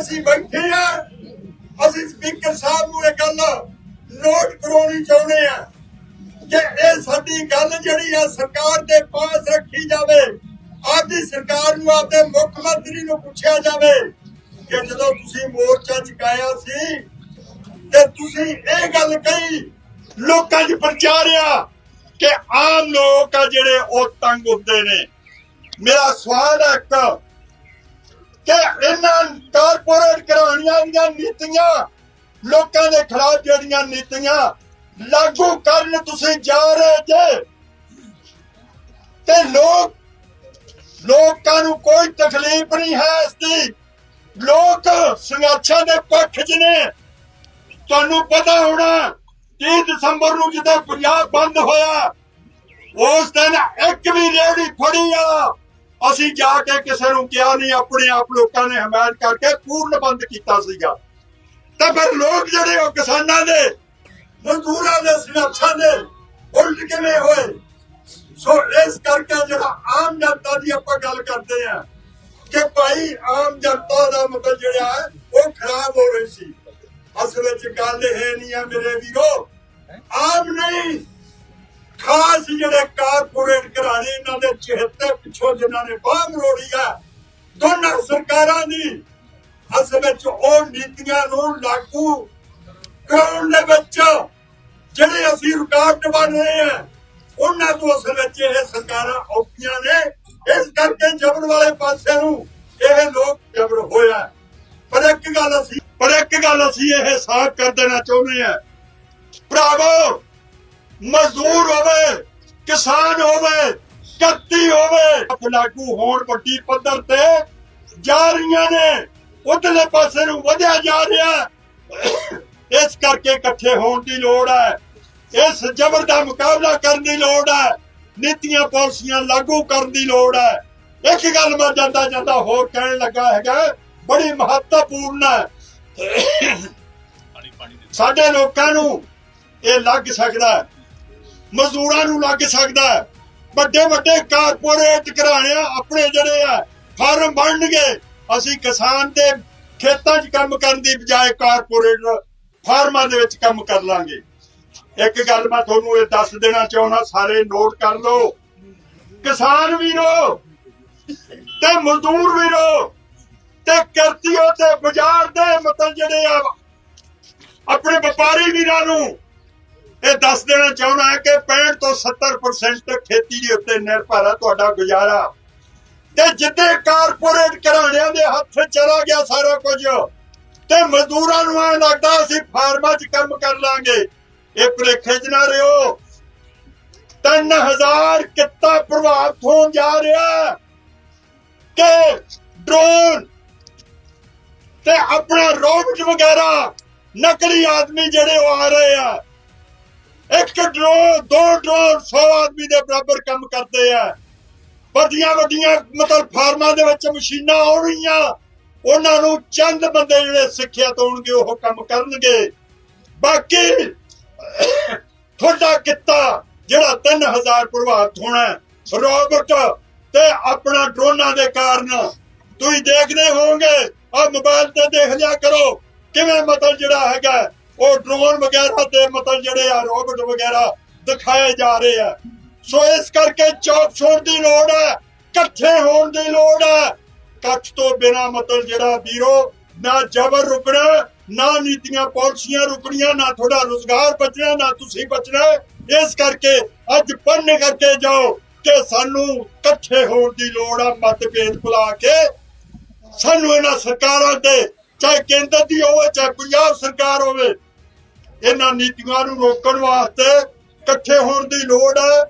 ਅਸੀਂ ਬੈਠੇ ਆ। ਅਸੀਂ ਸਪੀਕਰ ਸਾਹਿਬ ਨੂੰ ਇਹ ਗੱਲ ਨੋਟ ਕਰਾਉਣੀ ਚਾਹੁੰਦੇ ਆ ਕਿ ਇਹ ਸਾਡੀ ਗੱਲ ਜਿਹੜੀ ਆ ਸਰਕਾਰ ਦੇ ਪਾਸ ਰੱਖੀ ਜਾਵੇ। ਆਪਦੀ ਸਰਕਾਰ ਨੂੰ ਆਪਦੇ ਮੁੱਖ ਮੰਤਰੀ ਨੂੰ ਪੁੱਛਿਆ ਜਾਵੇ ਕਿ ਜਦੋਂ ਤੁਸੀਂ ਮੋਰਚਾ ਚੁਕਾਇਆ ਸੀ ਤੇ ਤੁਸੀਂ ਇਹ ਗੱਲ ਕਹੀ, ਲੋਕਾਂ 'ਚ ਪ੍ਰਚਾਰਿਆ ਕਿ ਆਮ ਲੋਕ ਆ ਜਿਹੜੇ ਉਹ ਤੰਗ ਹੁੰਦੇ ਨੇ। ਮੇਰਾ ਸਵਾਲ ਹੈ ਇੱਕ ਕਿ ਇਹਨਾਂ ਕਾਰਪੋਰੇਟ ਘਰਾਣੀਆਂ ਦੀਆਂ ਨੀਤੀਆਂ, ਲੋਕਾਂ ਦੇ ਖਿਲਾਫ ਜਿਹੜੀਆਂ ਨੀਤੀਆਂ ਲਾਗੂ ਕਰਨ ਤੁਸੀਂ ਜਾ ਰਹੇ ਜੇ, ਤੇ ਲੋਕ, ਲੋਕਾਂ ਨੂੰ ਕੋਈ ਤਕਲੀਫ ਨਹੀਂ ਹੈ ਇਸ ਦੀ। ਲੋਕ ਸੰਘਰਸ਼ਾਂ ਦੇ ਪੱਖ 'ਚ ਨੇ। ਤੁਹਾਨੂੰ ਪਤਾ ਹੋਣਾ 30 ਦਸੰਬਰ ਨੂੰ ਜਦੋਂ ਪੰਜਾਬ ਬੰਦ ਹੋਇਆ, ਉਸ ਦਿਨ ਇੱਕ ਵੀ ਰੇੜੀ ਫੜੀ ਆ। ਅਸੀਂ ਜਾ ਕੇ ਕਿਸੇ ਨੂੰ ਕਿਹਾ ਨਹੀਂ, ਆਪਣੇ ਆਪ ਲੋਕਾਂ ਨੇ ਹਮਾਇਤ ਕਰਕੇ ਪੂਰਨ ਬੰਦ ਕੀਤਾ ਸੀਗਾ। ਤਾਂ ਫਿਰ ਲੋਕ ਜਿਹੜੇ ਉਹ ਕਿਸਾਨਾਂ ਦੇ, ਮਜ਼ਦੂਰਾਂ ਦੇ ਸੰਘਰਸ਼ਾਂ ਦੇ ਉਲਟ ਕਿਵੇਂ ਹੋਏ? ਸੋ ਇਸ ਕਰਕੇ ਜਿਹੜਾ ਆਮ ਜਨਤਾ ਦੀ ਆਪਾਂ ਗੱਲ ਕਰਦੇ ਆ ਕਿ ਭਾਈ ਆਮ ਜਨਤਾ ਦਾ ਮਤਲਬ ਜਿਹੜਾ ਹੈ, ਉਹ ਖਰਾਬ ਹੋ ਰਹੀ ਸੀ। ਅਸਲ ਵਿੱਚ ਗੱਲ ਇਹ ਨਹੀਂ ਆ ਮੇਰੇ ਵੀਰੋ, ਆਮ ਨਹੀਂ। ਖਾਸ ਜਿਹੜੇ ਕਾਰਪੋਰੇਟ ਘਰਾਣੇ ਇਹਨਾਂ ਦੇ ਚਿਹਤੇ ਪਿੱਛੋਂ ਜਿਨ੍ਹਾਂ ਨੇ ਬਾਹ ਮਰੋੜੀ ਆ, ਦੋਨਾਂ ਸਰਕਾਰਾਂ ਦੀ ਅਸਲ ਵਿੱਚ ਉਹ ਨੀਤੀਆਂ ਨੂੰ ਲਾਗੂ ਕਰਾਉਣ ਦੇ ਵਿੱਚ ਜਿਹੜੇ ਅਸੀਂ ਰੁਕਾਵਟ ਬਣ ਰਹੇ ਆ ਉਹਨਾਂ ਤੋਂ ਅਸਲ ਵਿੱਚ ਇਹ ਸਰਕਾਰਾਂ ਔਖੀਆਂ ਨੇ। ਇਸ ਕਰਕੇ ਜਬਰ ਵਾਲੇ ਪਾਸੇ ਨੂੰ ਇਹ ਲੋਕ ਜਬਰ ਹੋਇਆ ਪਰ ਇੱਕ ਗੱਲ ਅਸੀਂ ਪਰ ਇੱਕ ਗੱਲ ਅਸੀਂ ਇਹ ਸਾਫ਼ ਕਰ ਦੇਣਾ ਚਾਹੁੰਦੇ ਆ ਭਰਾਵੋ ਮਜ਼ਦੂਰ ਹੋਵੇ ਕਿਸਾਨ ਹੋਵੇ ਕੱਤੀ ਹੋਵੇ ਲਾਗੂ ਹੋਣ ਵੱਡੀ ਪੱਧਰ ਤੇ ਜਾ ਰਹੀਆਂ ਨੇ ਉਧਰਲੇ ਪਾਸੇ ਨੂੰ ਵਧਿਆ ਜਾ ਰਿਹਾ ਇਸ ਕਰਕੇ ਇਕੱਠੇ ਹੋਣ ਦੀ ਲੋੜ ਹੈ। ਇਸ ਜ਼ਬਰ ਦਾ ਮੁਕਾਬਲਾ ਕਰਨ ਦੀ ਲੋੜ ਹੈ। ਨੀਤੀਆਂ ਪਾਲਿਸੀਆਂ ਲਾਗੂ ਕਰਨ ਦੀ ਲੋੜ ਹੈ। ਇੱਕ ਗੱਲ ਮੈਂ ਜਾਂਦਾ ਜਾਂਦਾ ਹੋਰ ਕਹਿਣ ਲੱਗਾ ਹੈਗਾ ਬੜੀ ਮਹੱਤਵਪੂਰਨ ਹੈ। ਸਾਡੇ ਲੋਕਾਂ ਨੂੰ ਇਹ ਲੱਗ ਸਕਦਾ ਹੈ ਮਜ਼ਦੂਰਾਂ ਨੂੰ ਲੱਗ ਸਕਦਾ ਹੈ। ਵੱਡੇ ਵੱਡੇ ਕਾਰਪੋਰੇਟ ਘਰਾਣਿਆਂ ਆਪਣੇ ਜਿਹੜੇ ਆ, ਫਾਰਮ ਬਣਨਗੇ। ਅਸੀਂ ਕਿਸਾਨ ਦੇ ਖੇਤਾਂ 'ਚ ਕੰਮ ਕਰਨ ਦੀ ਬਜਾਏ ਕਾਰਪੋਰੇਟ ਫਾਰਮਾਂ ਦੇ ਵਿੱਚ ਕੰਮ ਕਰ ਲਾਂਗੇ। ਇੱਕ ਗੱਲ ਮੈਂ ਤੁਹਾਨੂੰ ਇਹ ਦੱਸ ਦੇਣਾ ਚਾਹੁੰਦਾ, ਸਾਰੇ ਨੋਟ ਕਰ ਲਓ। ਕਿਸਾਨ ਵੀਰੋ ਤੇ ਮਜ਼ਦੂਰ ਵੀਰੋ ਤੇ ਕਿਰਤੀਓ ਤੇ ਬਾਜ਼ਾਰ ਦੇ ਮਤਲਬ ਜਿਹੜੇ ਆ, ਆਪਣੇ ਵਪਾਰੀ ਵੀਰਾਂ ਨੂੰ ਇਹ ਦੱਸ ਦੇਣਾ ਚਾਹੁੰਦਾ ਹੈ ਕਿ 65 ਤੋਂ 70% ਖੇਤੀ ਦੇ ਉੱਤੇ ਨਿਰਭਰ ਹੈ ਤੁਹਾਡਾ ਗੁਜ਼ਾਰਾ। ਤੇ ਜਿੱਦੇ ਕਾਰਪੋਰੇਟ ਘਰਾਣਿਆਂ ਦੇ ਹੱਥ ਚਲਾ ਗਿਆ ਸਾਰਾ ਕੁਝ, ਤੇ ਮਜ਼ਦੂਰਾਂ ਨੂੰ ਐ ਲੱਗਦਾ ਅਸੀਂ ਫਾਰਮਾਂ 'ਚ ਕੰਮ ਕਰ ਲਾਂਗੇ। ਇਹ ਭੁਲੇਖੇ 'ਚ ਨਾ ਰਿਓ 3000 ਕਿੱਤਾ ਪ੍ਰਭਾਵਿਤ ਹੋਣ ਜਾ ਰਿਹਾ ਕਿ ਡਰੋਨ ਤੇ ਆਪਣਾ ਰੋਬਟ ਵਗੈਰਾ ਨਕਲੀ ਆਦਮੀ ਜਿਹੜੇ ਉਹ ਆ ਰਹੇ ਆ। ਇੱਕ ਡਰੋਨ ਦੋ ਡਰੋਨ 100 ਆਦਮੀ ਦੇ ਬਰਾਬਰ ਕੰਮ ਕਰਦੇ ਆ। ਵੱਡੀਆਂ ਵੱਡੀਆਂ ਮਤਲਬ ਫਾਰਮਾਂ ਦੇ ਵਿੱਚ ਮਸ਼ੀਨਾਂ ਆਉਣਗੀਆਂ ਉਹਨਾਂ ਨੂੰ ਚੰਦ ਬੰਦੇ ਜਿਹੜੇ ਸਿੱਖਿਆ ਹੋਣਗੇ ਉਹ ਕੰਮ ਕਰਨਗੇ। ਬਾਕੀ ਤੁਹਾਡਾ ਕਿੱਤਾ, ਜਿਹੜਾ 3000 ਪ੍ਰਭਾਵਿਤ ਹੋਣਾ ਰੋਬਟ ਤੇ ਆਪਣਾ ਡਰੋਨਾਂ ਦੇ ਕਾਰਨ। ਤੁਸੀਂ ਦੇਖਦੇ ਹੋਵੋਗੇ ਆ ਮੋਬਾਈਲ ਤੇ ਦੇਖ ਲਿਆ ਕਰੋ, ਕਿਵੇਂ ਮਤਲਬ ਜਿਹੜਾ ਹੈਗਾ ਉਹ ਡਰੋਨ ਵਗੈਰਾ ਤੇ ਮਤਲਬ ਜਿਹੜੇ ਆ ਰੋਬੋਟ ਵਗੈਰਾ ਦਿਖਾਏ ਜਾ ਰਹੇ ਆ। ਸੋ ਇਸ ਕਰਕੇ ਚੌਕ ਛੋੜ ਦੀ ਲੋੜ ਹੈ, ਇਕੱਠੇ ਹੋਣ ਦੀ ਲੋੜ ਹੈ। ਇਕੱਠ ਤੋਂ ਬਿਨਾ ਮਤਲਬ ਜਿਹੜਾ ਵੀਰੋ, ਨਾ ਜ਼ਬਰ ਰੁਕਣਾ, ਨਾ ਨੀਤੀਆਂ ਪਾਲਿਸੀਆਂ ਰੁਕਣੀਆਂ, ਨਾ ਤੁਹਾਡਾ ਰੋਜ਼ਗਾਰ ਬਚਣਾ, ਨਾ ਤੁਸੀਂ ਬਚਣਾ। ਇਸ ਕਰਕੇ ਅੱਜ ਪੜ੍ਹਨ ਕਰਕੇ ਜਾਓ ਕਿ ਸਾਨੂੰ ਇਕੱਠੇ ਹੋਣ ਦੀ ਲੋੜ ਆ ਮਤਭੇਦ ਭੁਲਾ ਕੇ। ਸਾਨੂੰ ਇਹਨਾਂ ਸਰਕਾਰਾਂ ਦੇ, ਚਾਹੇ ਕੇਂਦਰ ਦੀ ਹੋਵੇ, ਚਾਹੇ ਪੰਜਾਬ ਸਰਕਾਰ ਹੋਵੇ ਇਹਨਾਂ ਨੀਤੀਆਂ ਨੂੰ ਰੋਕਣ ਵਾਸਤੇ ਇਕੱਠੇ ਹੋਣ ਦੀ ਲੋੜ ਹੈ।